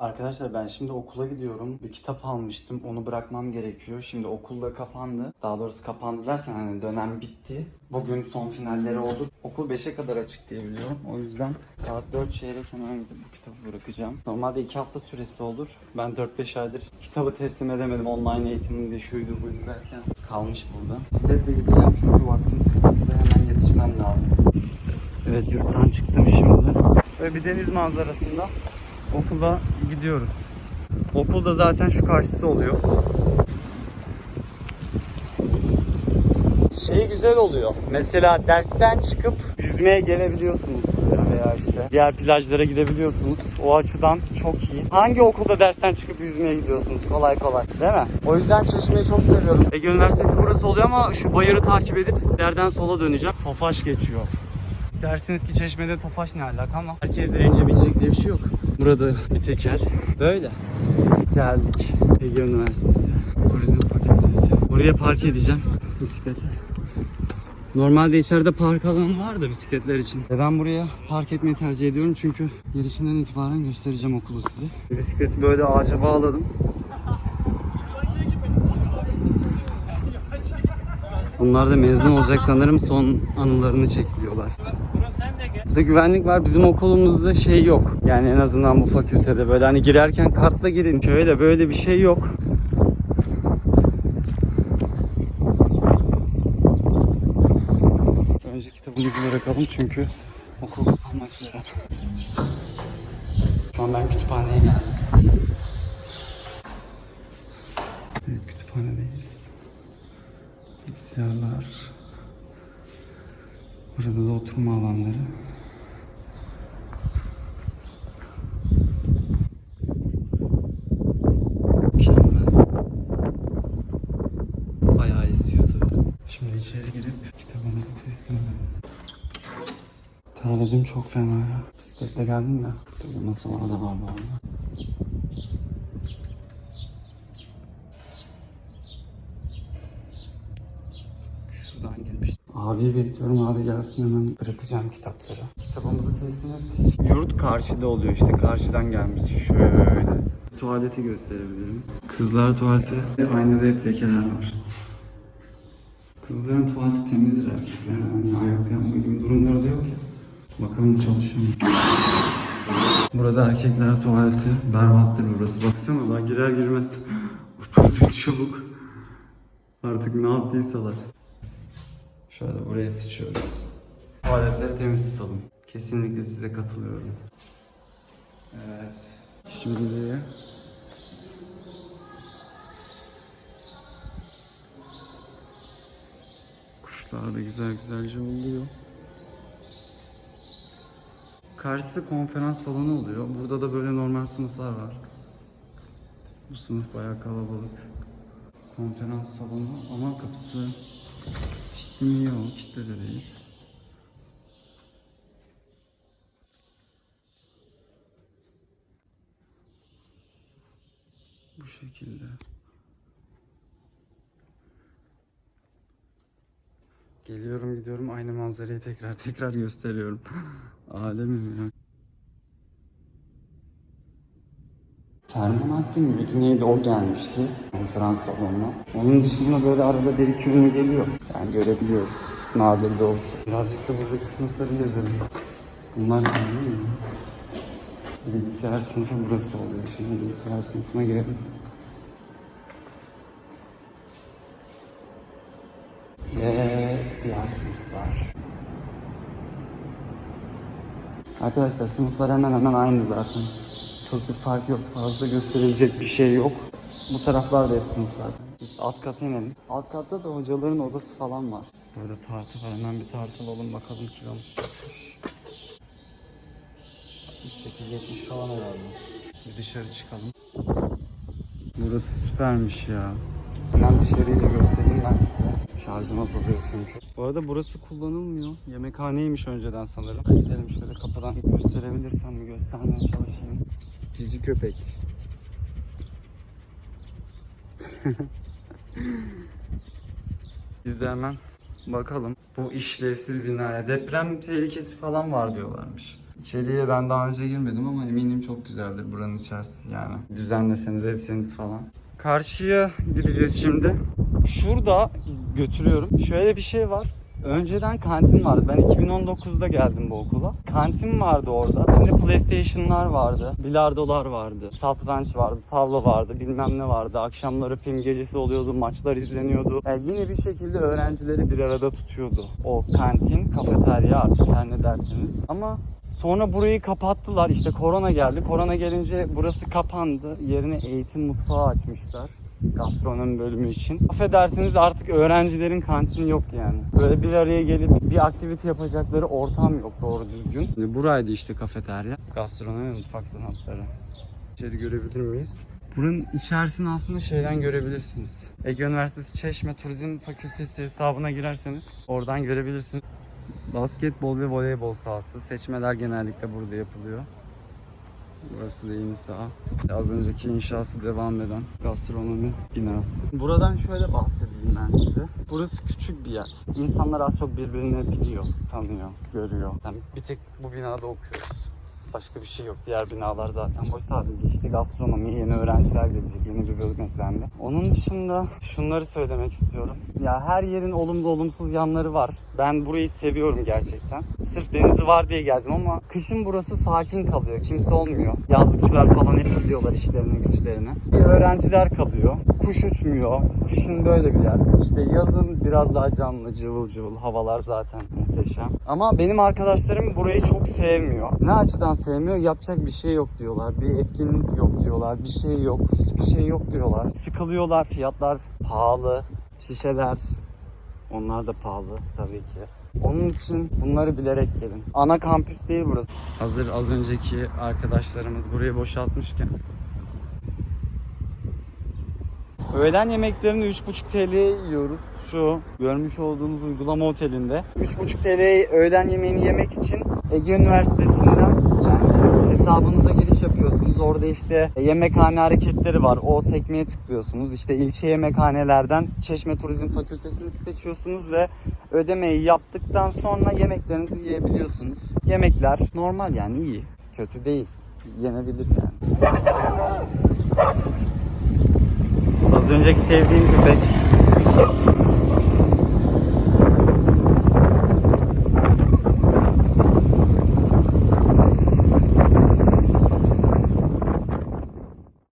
Arkadaşlar ben şimdi okula gidiyorum. Bir kitap almıştım. Onu bırakmam gerekiyor. Şimdi okul da kapandı. Daha doğrusu kapandı derken hani dönem bitti. Bugün son finalleri oldu. Okul 5'e kadar açık diye biliyorum. O yüzden saat 4 çeyrek hemen gidip bu kitabı bırakacağım. Normalde 2 hafta süresi olur. Ben 4-5 aydır kitabı teslim edemedim. Online eğitiminde şuydu buydu derken kalmış burada. Bisikletle gideceğim çünkü vaktim kısıtlı. Hemen yetişmem lazım. Evet yurttan çıktım şimdi. Böyle bir deniz manzarasında okula gidiyoruz. Okulda zaten şu karşısı oluyor. Şey güzel oluyor. Mesela dersten çıkıp yüzmeye gelebiliyorsunuz veya işte diğer plajlara gidebiliyorsunuz. O açıdan çok iyi. Hangi okulda dersten çıkıp yüzmeye gidiyorsunuz kolay kolay değil mi? O yüzden Çeşme'yi çok seviyorum. Ege Üniversitesi burası oluyor ama şu bayırı takip edip yerden sola döneceğim. Tofaş geçiyor. Dersiniz ki Çeşme'de Tofaş ne alaka ama herkes dirence binecek diye bir şey yok. Burada bir tekel. Böyle. Geldik. Ege Üniversitesi. Turizm Fakültesi. Buraya park edeceğim bisikleti. Normalde içeride park alanı var da bisikletler için. Ve ben buraya park etmeyi tercih ediyorum çünkü girişinden itibaren göstereceğim okulu size. Bisikleti böyle ağaca bağladım. Bunlar da mezun olacak sanırım son anılarını çekiliyorlar. Burada güvenlik var. Bizim okulumuzda şey yok. Yani en azından bu fakültede böyle hani girerken kartla girin. Şöyle böyle bir şey yok. Önce kitabımızı bırakalım çünkü okul kapanmak üzere. Şu an ben kütüphaneye geldim. Evet kütüphanedeyiz. Bilgisayarlar. Burada da oturma alanları. Mükemmel. Bayağı esiyor tabii. Şimdi içeri girip kitabımızı teslim edelim. Terledim çok fena ya. Bisikletle geldim ya. Burada masalar da var bu. Şuradan girmiştim. Abi bekliyorum abi gelsin hemen bırakacağım kitapları. Kitabımızı teslim ettik. Yurt karşıda oluyor işte karşıdan gelmiş şöyle. Tuvaleti gösterebilirim. Kızlar tuvaleti aynada hep lekeler var. Kızların tuvaleti temizdir erkeklerin. Yani ayakta yapma gibi durumları da yok ya. Bakalım çalışıyor mu? Burada erkekler tuvaleti berbattır burası. Baksana daha girer girmez. Burası çabuk. Artık ne yaptıysalar. Şöyle buraya sıçıyoruz. Tuvaletleri temiz tutalım. Kesinlikle size katılıyorum. Evet. Şimdi kuşlar da güzel güzelce oluyor. Karşısı konferans salonu oluyor. Burada da böyle normal sınıflar var. Bu sınıf bayağı kalabalık. Konferans salonu ama kapısı kilitli mi yok, kilitli de değil. Bu şekilde. Geliyorum gidiyorum aynı manzarayı tekrar tekrar gösteriyorum. Alemim ya. Terminatri müydü neydi o gelmişti konferans salonuna. Onun dışında böyle arada bir iki geliyor. Yani görebiliyoruz. Nadir de olsa. Birazcık da buradaki sınıfları gezelim. Bunlar ne mi? Bilgisayar sınıfı burası oluyor. Şimdi bilgisayar sınıfına girelim. Ve diğer sınıflar. Arkadaşlar sınıflar hemen hemen aynı zaten. Çok bir fark yok. Fazla gösterilecek bir şey yok. Bu taraflar da hep sınıflar. Biz alt kata inelim. Alt katta da hocaların odası falan var. Burada tartı var. Hemen bir tartılalım bakalım kilomuz kaçmış. 68-70 falan herhalde. Bir dışarı çıkalım. Burası süpermiş ya. Hemen dışarıyı da göstereyim ben size. Şarjım azalıyor çünkü. Bu arada burası kullanılmıyor. Yemekhaneymiş önceden sanırım. Gidelim şöyle kapıdan gösterebilirsem mi göstermeye çalışayım. Cici köpek. Biz de hemen bakalım. Bu işlevsiz binaya deprem tehlikesi falan var diyorlarmış. İçeriye ben daha önce girmedim ama eminim çok güzeldir buranın içerisi yani. Düzenleseniz etseniz falan. Karşıya gideceğiz şimdi. Şurada götürüyorum. Şöyle bir şey var. Önceden kantin vardı. Ben 2019'da geldim bu okula. Kantin vardı orada. Şimdi PlayStation'lar vardı. Bilardolar vardı. Satranç vardı. Tavla vardı. Bilmem ne vardı. Akşamları film gecesi oluyordu. Maçlar izleniyordu. Yani yine bir şekilde öğrencileri bir arada tutuyordu. O kantin, kafeterya artık her ne derseniz. Ama Sonra burayı kapattılar. İşte korona geldi. Korona gelince burası kapandı. Yerine eğitim mutfağı açmışlar. Gastronomi bölümü için. Affedersiniz artık öğrencilerin kantini yok yani. Böyle bir araya gelip bir aktivite yapacakları ortam yok doğru düzgün. Şimdi buraydı işte kafeterya. Gastronomi mutfak sanatları. İçeri görebilir miyiz? Buranın içerisini aslında şeyden görebilirsiniz. Ege Üniversitesi Çeşme Turizm Fakültesi hesabına girerseniz oradan görebilirsiniz. Basketbol ve voleybol sahası. Seçmeler genellikle burada yapılıyor. Burası da yeni saha. Az önceki inşası devam eden gastronomi binası. Buradan şöyle bahsedeyim ben size. Burası küçük bir yer. İnsanlar az çok birbirini biliyor, tanıyor, görüyor. Yani bir tek bu binada okuyoruz. Başka bir şey yok. Diğer binalar zaten boş. Sadece işte gastronomi, yeni öğrenciler gelecek, yeni bir bölüm eklendi. Onun dışında şunları söylemek istiyorum. Ya her yerin olumlu olumsuz yanları var. Ben burayı seviyorum gerçekten. Sırf denizi var diye geldim ama kışın burası sakin kalıyor. Kimse olmuyor. Yazlıkçılar falan hep gidiyorlar işlerine, güçlerine. Öğrenciler kalıyor. Kuş uçmuyor. Kışın böyle bir yer. İşte yazın biraz daha canlı, cıvıl cıvıl. Havalar zaten muhteşem. Ama benim arkadaşlarım burayı çok sevmiyor. Ne açıdan sevmiyor? Yapacak bir şey yok diyorlar. Bir etkinlik yok diyorlar. Bir şey yok. Hiçbir şey yok diyorlar. Sıkılıyorlar. Fiyatlar pahalı. Şişeler onlar da pahalı tabii ki. Onun için bunları bilerek gelin. Ana kampüs değil burası. Hazır az önceki arkadaşlarımız burayı boşaltmışken. Öğlen yemeklerini 3,5 TL yiyoruz. Şu görmüş olduğunuz uygulama otelinde. 3,5 TL öğlen yemeğini yemek için Ege Üniversitesi'nden hesabınıza giriş yapıyorsunuz. Orada işte yemekhane hareketleri var. O sekmeye tıklıyorsunuz. İşte ilçe yemekhanelerden Çeşme Turizm Fakültesini seçiyorsunuz ve ödemeyi yaptıktan sonra yemeklerinizi yiyebiliyorsunuz. Yemekler normal yani iyi. Kötü değil. Yenebilir yani. Az önceki sevdiğim köpek